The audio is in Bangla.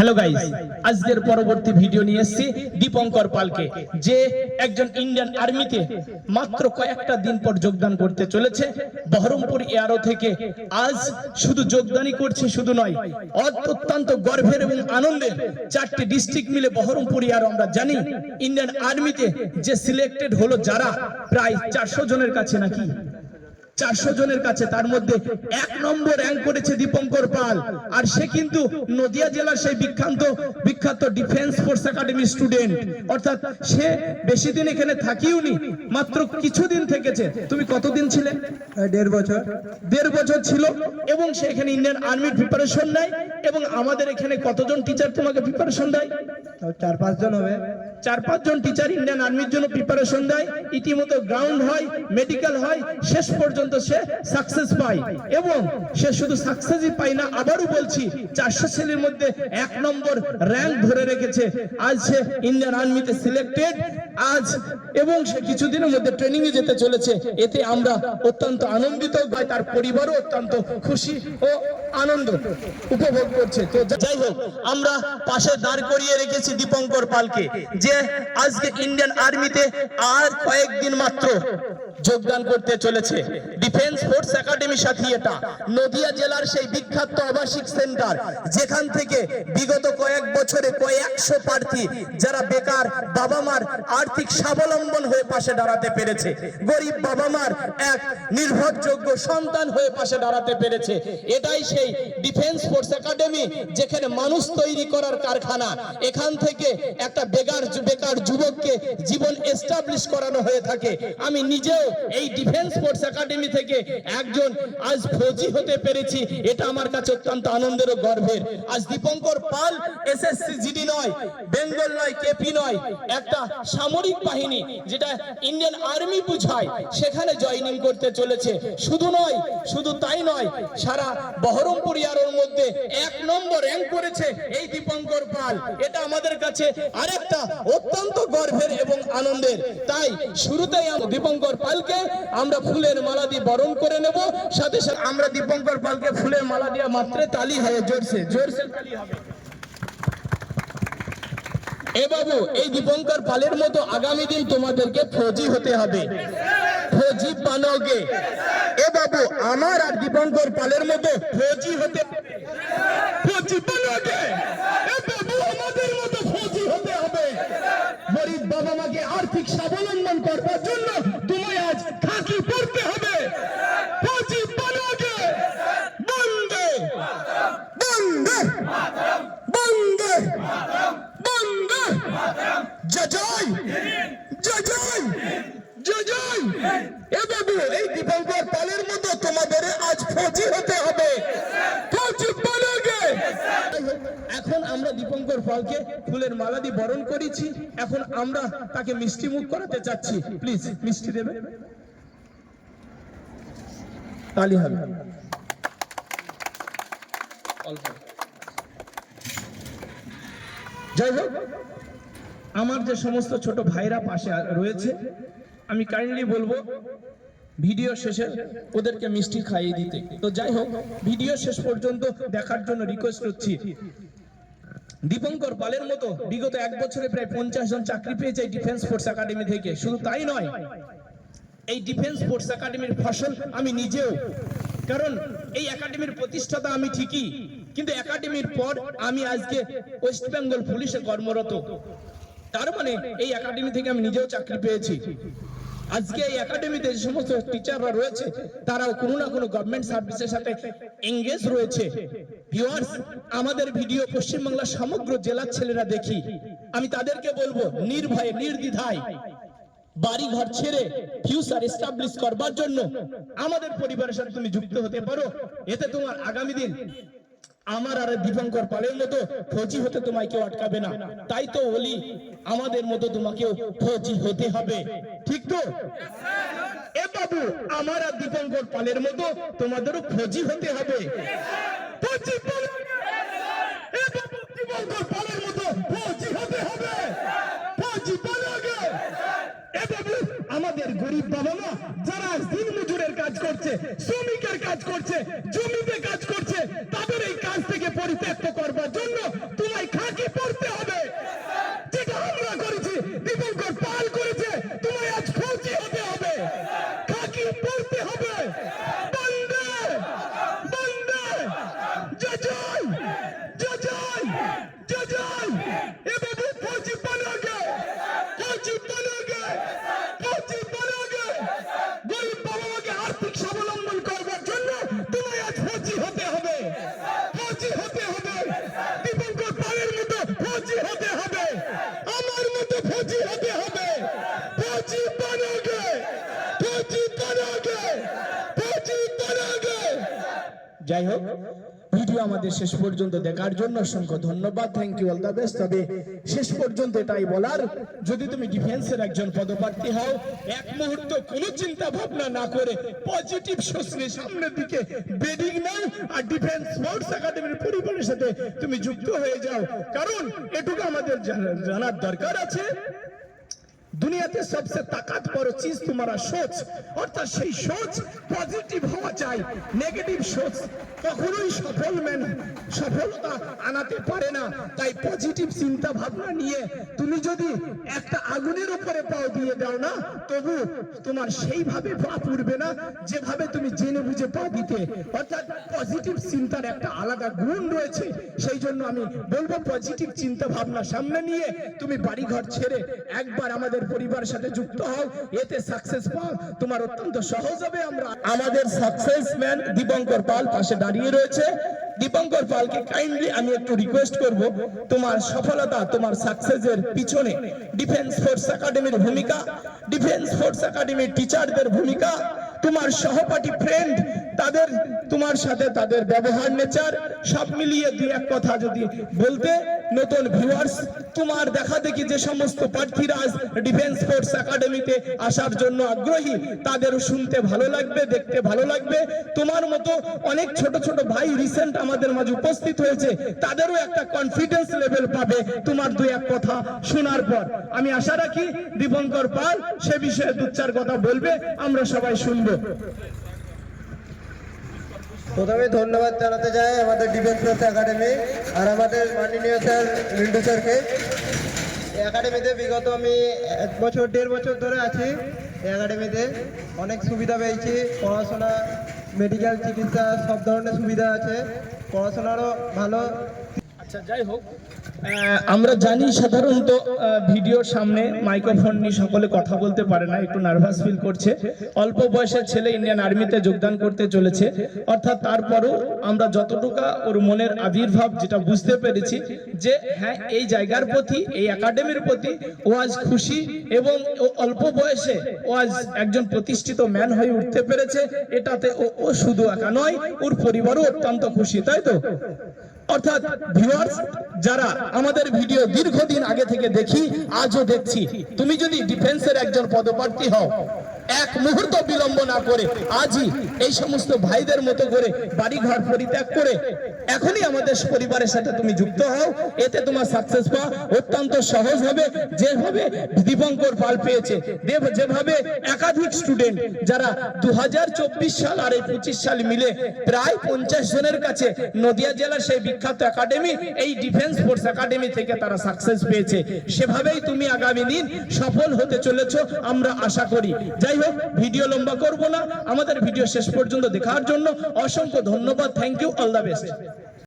হ্যালো গাইস আজকের পরবর্তী ভিডিও নিয়ে এসেছি দীপঙ্কর পালকে, যে একজন ইন্ডিয়ান আর্মিতে মাত্র কয়েকটা দিন পর যোগদান করতে চলেছে। বহরমপুর এয়ারো থেকে আজ শুধু যোগদানই করছে শুধু নয়, অত্যন্ত গর্বের এবং আনন্দের চারটি ডিস্ট্রিক্ট মিলে বহরমপুর এয়ারো আমরা জানি ইন্ডিয়ান আর্মিতে যে সিলেক্টেড হলো যারা, প্রায় চারশো জনের কাছে নাকি চারশো জনের কাছে তার মধ্যে এক নম্বর র্যাঙ্ক করেছে দীপঙ্কর পাল। আর সে কিন্তু নদিয়া জেলার সেই বিখ্যাত বিখ্যাত ডিফেন্স ফোর্স একাডেমি স্টুডেন্ট অর্থাৎ সে বেশি দিন এখানে থাকিওনি মাত্র কিছুদিন থেকেছে। তুমি কতদিন ছিলে? দেড় বছর। দেড় বছর ছিল এবং সে এখানে ইন্ডিয়ান আর্মির প্রিপারেশন নেয় এবং আমাদের এখানে কতজন টিচার তোমাকে প্রিপারেশন দেয়? চার পাঁচজন হবে। চার পাঁচজন টিচার ইন্ডিয়ান আর্মির জন্য প্রিপারেশন দেয়। ইতিমধ্যে গ্রাউন্ড হয় মেডিকেল হয়, শেষ পর্যন্ত সে সাকসেস পায়। এবং সে শুধু সাকসেসই পায় না, আবারও বলছি, চারশো ছেলের মধ্যে এক নম্বর র্যাঙ্ক ধরে রেখেছে। আজ সে ইন্ডিয়ান আর্মিতে সিলেক্টেড আজ এবং সে কিছুদিনের মধ্যে ট্রেনিং এ যেতে চলেছে। এতে আমরা অত্যন্ত আনন্দিত, তার পরিবারও অত্যন্ত খুশি ও আনন্দ উপভোগ করছে। তো যাই হোক, আমরা পাশে দাঁড় করিয়ে রেখেছি দীপঙ্কর পালকে, যে আজকে ইন্ডিয়ান আর্মিতে আর কয়েকদিন মাত্র যোগদান করতে চলেছে। ডিফেন্স ফোর্স একাডেমির সাথে এটা। নদিয়া জেলার সেই বিখ্যাত আবাসিক সেন্টার, যেখান থেকে বিগত কয়েক বছরে কয়েকশো প্রার্থী, যারা বেকার বাবা মার আর্থিক স্বাবলম্বন হয়ে পাশে দাঁড়াতে পেরেছে। গরিব বাবা মার এক নির্ভরযোগ্য সন্তান হয়ে পাশে দাঁড়াতে পেরেছে। এটাই সেই ডিফেন্স ফোর্স একাডেমি যেখানে মানুষ তৈরি করার কারখানা। এখান থেকে একটা বেকার বেকার যুবককে জীবন এস্টাবলিশ করানো হয়ে থাকে। আমি নিজেও এই ডিফেন্স ফোর্স একাডেমি থেকে একজন আজ ফৌজি হতে পেরেছি, এটা আমার কাছে অত্যন্ত আনন্দের ও গর্বের। আজ দীপঙ্কর পাল এসএসসি জিডি নয়, বেঙ্গল নয় কেপি নয়, একটা সামরিক বাহিনী যেটা ইন্ডিয়ান আর্মি বুঝায়, সেখানে জয়েনিং করতে চলেছে। শুধু নয়, শুধু তাই নয়, সারা বহরমপুর ইয়ারের মধ্যে এক নম্বর র্যাঙ্ক করেছে এই দীপঙ্কর পাল। এটা আমাদের কাছে আরেকটা অত্যন্ত গর্বের এবং আনন্দের। তাই শুরুতেই দীপঙ্কর পালকে আমরা ফুলের মালা দিয়ে বরণ করে নেব। সাথে সাথে আমরা দীপঙ্কর পালকে ফুলের মালা দিয়ে মাত্রে তালি হবে জোরসে জোরসে তালি হবে। এ বাবু, এই দীপঙ্কর পালের মতো আগামী দিন তোমাদেরকে ফৌজি হতে হবে। ফৌজি বানোগে এ বাবু, আমার আর দীপঙ্কর পালের মতো ফৌজি হতে ফৌজি বানোগে এ বাবু, আমাদের মতো ফৌজি হতে হবে। গরিব বাবা মাকে আর্থিক স্বাবলম্বন করবার জন্য এখন আমরা দীপঙ্কর পালকে ফুলের মালা দিয়ে বরণ করেছি। এখন আমরা তাকে মিষ্টি মুখ করাতে চাচ্ছি। প্লিজ, মিষ্টি দেবে? তালি হবে। যাই হোক, আমার যে সমস্ত ছোট ভাইরা পাশে রয়েছে আমি কাইন্ডলি বলব ভিডিও শেষে ওদেরকে মিষ্টি খাইয়ে দিতে। তো যাই হোক ভিডিও শেষ পর্যন্ত দেখার জন্য রিকোয়েস্ট করছি। দীপঙ্কর পালের মতো বিগত এক বছরে প্রায় পঞ্চাশ জন চাকরি পেয়েছে ডিফেন্স ফোর্স একাডেমি থেকে। শুধু তাই নয়, এই ডিফেন্স ফোর্স একাডেমির ফসল আমি নিজেও। কারণ এই একাডেমির প্রতিষ্ঠাতা আমি ঠিকই, কিন্তু একাডেমির পর আমি আজকে ওয়েস্ট বেঙ্গল পুলিশে কর্মরত। তার মানে এই একাডেমি থেকে আমি নিজেও চাকরি পেয়েছি। আজকে এই একাডেমিতে যে সমস্ত টিচাররা রয়েছে, তারাও কোনো না কোনো গভর্নমেন্ট সার্ভিসের সাথে এঙ্গেজ রয়েছে। ভিউয়ার্স আমাদের ভিডিও পশ্চিমবাংলার সমগ্র জেলার ছেলেরা দেখি। আমি তাদেরকে বলব, নির্ভয়ে, নির্দ্বিধায় বাড়ি ঘর ছেড়ে ফিউচার এস্টাবলিশ করবার জন্য আমাদের পরিবারের সাথে তুমি যুক্ত হতে পারো। এতে তোমার আগামী দিন আমার আর দীপঙ্কর পালের মতো ফৌজি হতে তোমায় কেউ আটকাবে না। তাই তো বলি আমাদের মতো তোমাকেও ফৌজি হতে হবে। ঠিক তো? এ বাবু আমার আর দীপঙ্কর পালের মতো তোমাদেরও ফৌজি হতে হবে। ফৌজি পাল- এ বাবু, দীপঙ্কর পালের মতো good. যাই হোক, ভিডিও আমাদের শেষ পর্যন্ত দেখার জন্য অসংখ্য ধন্যবাদ thank you all the best তবে শেষ পর্যন্ত এটাই বলার, যদি তুমি ডিফেন্সের একজন পদপ্রার্থী হও, এক মুহূর্ত কোনো চিন্তা ভাবনা না করে পজিটিভ সোচ সামনের দিকে বেডিং নাও আর ডিফেন্স স্পোর্টস একাডেমির পরিবারের সাথে তুমি যুক্ত হয়ে যাও। কারণ এটুকু আমাদের জানার দরকার আছে। দুনিয়াতে সবচেয়ে তাকাত বড় চিজ তোমারা সোচ, অর্থাৎ সেই সোচ পজিটিভ হওয়া চাই নেগেটিভ সোচ কখনোই সফল মেন, সফলতা আনাতে পারে না। তাই পজিটিভ চিন্তা ভাবনা নিয়ে তুমি যদি একটা আগুনের উপরে পাও দিয়ে দাও না, তবু তোমার সেইভাবে পা পুড়বে না, যেভাবে তুমি জেনে বুঝে পা দিতে। অর্থাৎ পজিটিভ চিন্তার একটা আলাদা গুণ রয়েছে। সেই জন্য আমি বলব পজিটিভ চিন্তা ভাবনা সামনে নিয়ে তুমি বাড়ি ঘর ছেড়ে একবার আমাদের পরিবারের সাথে যুক্ত হও। এতে সাকসেস পাও। তোমার অত্যন্ত সহজ হবে। আমরা আমাদের সাকসেসম্যান দীপঙ্কর পাল পাশে দাঁড়িয়ে রয়েছে। দীপঙ্কর পালকে কাইন্ডলি আমি একটু রিকোয়েস্ট করব, তোমার সফলতা, তোমার সাকসেসের পিছনে। ডিফেন্স ফোর্স একাডেমির ভূমিকা ডিফেন্স ফোর্স একাডেমির টিচারদের ভূমিকা তোমার সহপাঠী ফ্রেন্ড তাদের, তোমার সাথে তাদের ব্যবহার নেচার, সব মিলিয়ে দুই এক কথা যদি বলতে, নতুন ভিউয়ার্স তোমার দেখা দেখি যে সমস্ত প্রার্থীরা আজ ডিফেন্স ফোর্স একাডেমিতে আসার জন্য আগ্রহী, তাদেরও শুনতে ভালো লাগবে, দেখতে ভালো লাগবে। তোমার মতো অনেক ছোট ছোট ভাই রিসেন্ট আমাদের মাঝে উপস্থিত হয়েছে, তাদেরও একটা কনফিডেন্স লেভেল পাবে তোমার দুই এক কথা শোনার পর। আমি আশা রাখি দীপঙ্কর পাল সে বিষয়ে দু চার কথা বলবে, আমরা সবাই শুনব। প্রথমে ধন্যবাদ জানাতে চাই আমাদের ডিফেন্স ফোর্স একাডেমি আর আমাদের মাননীয় স্যার লিন্টু স্যারকে। একাডেমিতে বিগত আমি এক বছর, দেড় বছর ধরে আছি একাডেমিতে। অনেক সুবিধা পেয়েছি, পড়াশোনা মেডিকেল চিকিৎসা, সব ধরনের সুবিধা আছে। পড়াশোনারও ভালো আচ্ছা আমরা জানি সাধারণত ভিডিওর সামনে মাইক্রোফোন নিয়ে সকলে কথা বলতে পারে না, একটু নার্ভাস ফিল করছে। অল্প বয়সের ছেলে ইন্ডিয়ান আর্মিতে যোগদান করতে চলেছে। অর্থাৎ তারপরও আমরা যতটুকা ওর মনের আবির্ভাব যেটা বুঝতে পেরেছি যে হ্যাঁ এই জায়গার প্রতি, এই একাডেমির প্রতি ও আজ খুশি এবং ও অল্প বয়সে ও আজ একজন প্রতিষ্ঠিত ম্যান হয়ে উঠতে পেরেছে। এটাতে ও ও শুধু একা নয়, ওর পরিবারও অত্যন্ত খুশি, তাই তো? অর্থাৎ যারা আমাদের ভিডিও দীর্ঘদিন আগে থেকে দেখি, আজও দেখছি। তুমি যদি ডিফেন্সের একজন পদপ্রার্থী হও এক মুহূর্ত বিলম্ব না করে আজই এই সমস্ত ভাইদের মতো করে বাড়ি ঘর পরিত্যাগ করে এখনই আমাদের পরিবারের সাথে তুমি যুক্ত হও। এতে তোমার সাকসেস পাওয়া অত্যন্ত সহজ হবে। যেভাবে দীপঙ্কর পাল পেয়েছে যেভাবে একাধিক স্টুডেন্ট যারা দু সাল আর এই পঁচিশ সাল মিলে প্রায় পঞ্চাশ জনের কাছে নদিয়া জেলার সেই বিখ্যাত একাডেমি এই ডিফেন্স ফোর্স একাডেমি থেকে তারা সাকসেস পেয়েছে। সেভাবেই তুমি আগামী দিন সফল হতে চলেছ, আমরা আশা করি। যাই হোক ভিডিও লম্বা করব না। আমাদের ভিডিও শেষ পর্যন্ত দেখার জন্য অসংখ্য ধন্যবাদ। Thank you all the best